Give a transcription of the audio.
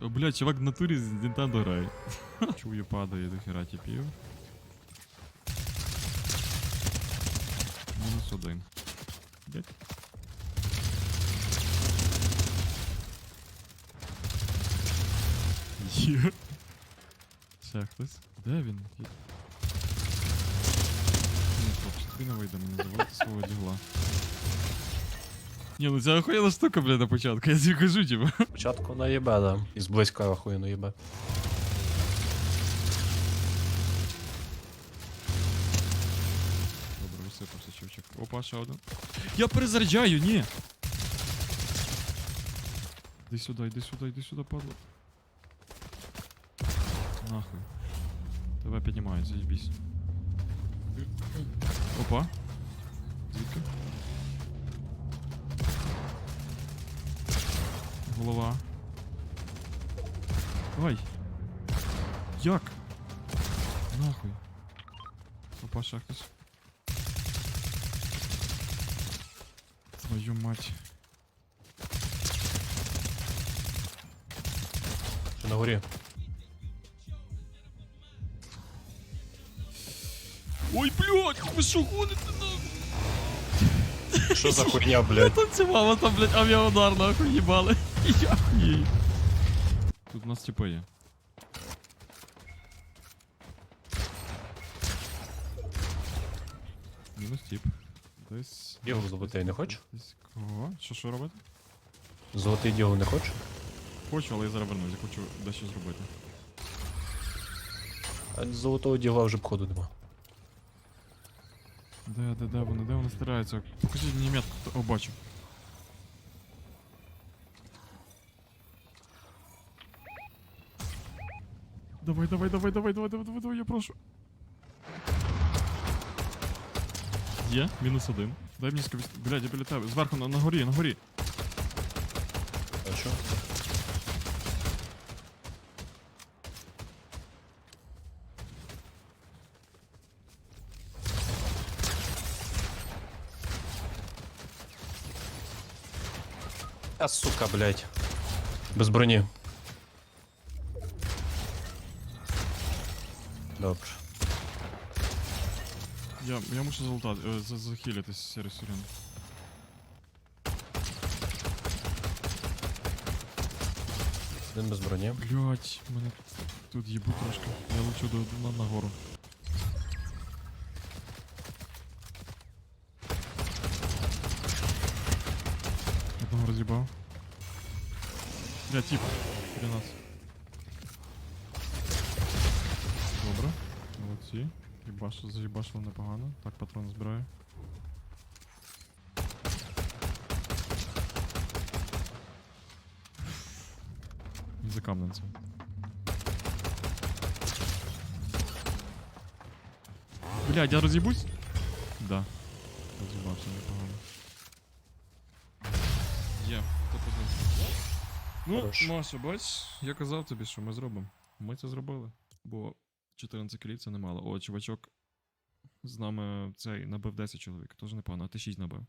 О, Бля, чувак в натурі з Nintendo грає. Чую, падає до хера тіпів. Мінус один. Блять. Є. Ще хтось. Де він? Є. Ні, хлопці, тобі не вийде мені заводити свого дігла. Ні, ну це охуєнна штука, бля, на початку, я тобі кажу, типа. Спочатку на єбе, да. І зблизька охуєнно єбе. Добре, висипався чувчик. Опа, ще один. Я перезаряджаю, ні! Іди сюди, іди сюди, іди сюди, падло. Нахуй. Тебе піднімають, заїбісь. Опа. Звідки? Голова. Ай! Як? Нахуй. Опа, ще хтось. Твою мать. Що на горі. Ой, блядь, ви що гоните нахуй? Що за хуйня, блядь? Танцювала там, блядь, авіаудар нахуй їбали. Я хуєю. Тут у нас типа є. Мінус тип. Десь. Діло золотий не хочеш? Десь кого? Що що робити? Золотий діло не хочеш? Хочу, але я зараз вернусь, я хочу дещо зробити. А золотого діла вже б ходу нема. Де, де, де вони, де вони стараються? Покажіть мені метку. О, бачу. Давай, давай, давай, давай, давай, давай, давай, давай, я прошу. Є, мінус один. Дай мені скавість. Блядь, я біля тебе. Зверху на, на горі, на горі. А що? А сука, блядь. Без броні. Добре. Я, я мушу залутати, е, за- захилитись, серий сурян. Один без броні. Блять, мене тут їбу трошки. Я лечу до, на, нагору. Одного роз'їбав. Бля, тип. Біля нас. Молодці. Їбашу, заїбашили непогано. Так, патрон збираю. За камнем Блядь, я роз'їбусь? Да. Роз'їбався непогано. Є, топ-1. Ну. Маша, бач, я казав тобі, що ми зробимо. Ми це зробили. Бо 14 кілів це немало. О, чувачок з нами цей набив 10 чоловік. тож непогано, а ти 6 набив.